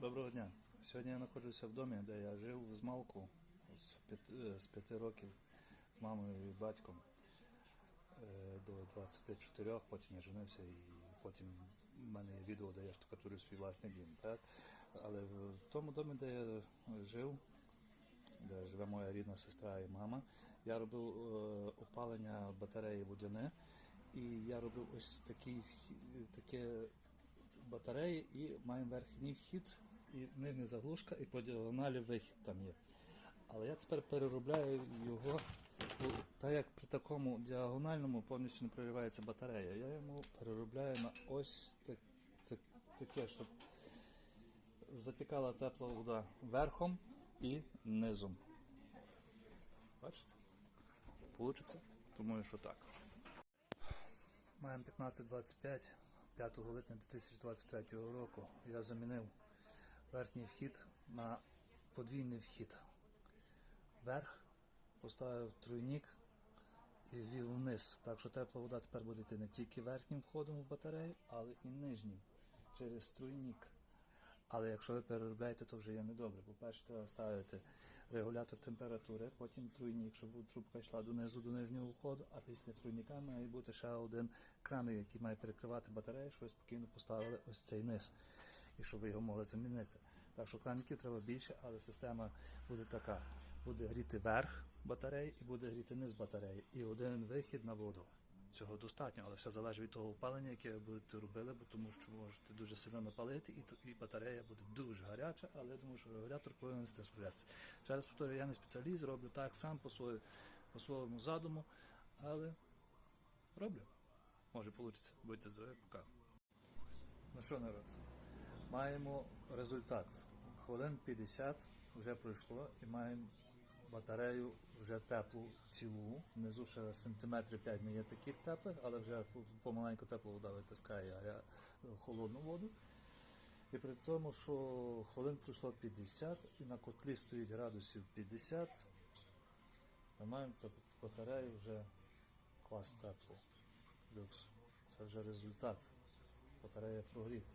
Доброго дня. Сьогодні я знаходжуся в домі, де я жив з малку з п'яти, з п'яти років з мамою і батьком е, до 24, потім я женився і потім в мене є відео, де я штукатурю свій власний дім. Так? Але в тому домі, де я жив, де живе моя рідна сестра і мама, я робив е, опалення батареї водяне, і я робив ось такі, таке батареї і маємо верхній вхід і нижня заглушка, і по діагоналі вихід там є. Але я тепер переробляю його, так як при такому діагональному повністю не проривається батарея. Я йому переробляю на ось так, так, таке, щоб затікала тепла вода верхом і низом. Бачите? Получиться? Думаю, що так. Маємо 15.25, 5 липня 2023 року. Я замінив верхній вхід на подвійний вхід. Верх поставив тройник і ввів вниз. Так що тепла вода тепер буде йти не тільки верхнім входом в батарею, але і нижнім через тройник. Але якщо ви переробляєте, то вже є недобре. По-перше, треба ставити регулятор температури, потім тройник, щоб трубка йшла донизу до нижнього входу, а після тройника має бути ще один кран, який має перекривати батарею, щоб ви спокійно поставили ось цей низ, і щоб ви його могли замінити. Так що краників треба більше, але система буде така: буде гріти верх батареї і буде гріти низ батареї. І один вихід на воду. Цього достатньо, але все залежить від того опалення, яке ви будете робили, бо тому що можете дуже сильно напалити, і, і батарея буде дуже гаряча, але я думаю, що регулятор повинен з тим справлятися. Ще раз повторюю, я не спеціаліст, роблю так сам по, свою, по своєму задуму, але роблю. Може вийде. Будьте здорові, пока. Ну що, народ? Маємо результат. Хвилин 50 вже пройшло і маємо батарею вже теплу цілу. Внизу ще сантиметрів 5 не є таких теплих, але вже помаленьку тепла вода витискає гаря- холодну воду. І при тому, що хвилин пройшло 50 і на котлі стоїть градусів 50, ми маємо батарею вже клас теплу. Люкс. Це вже результат. Батарея прогріта.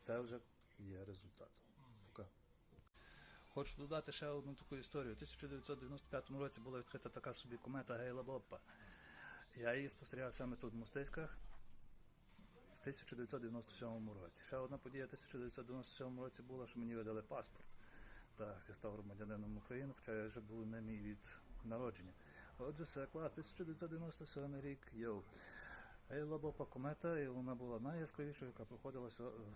Це вже є результат. Хочу додати ще одну таку історію. У 1995 році була відкрита така собі комета Гейла Боппа. Я її спостерігав саме тут в Мостиськах в 1997 році. Ще одна подія в 1997 році була, що мені видали паспорт. Так, я став громадянином України, хоча я вже був ним і від народження. Отже, все, клас, 1997 рік, йоу. Гейла комета, і вона була найяскравішою, яка проходила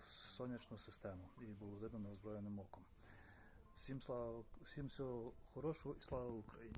сонячну систему. Її було видно неозброєним оком. Всім слава, всім всього хорошого і слава Україні!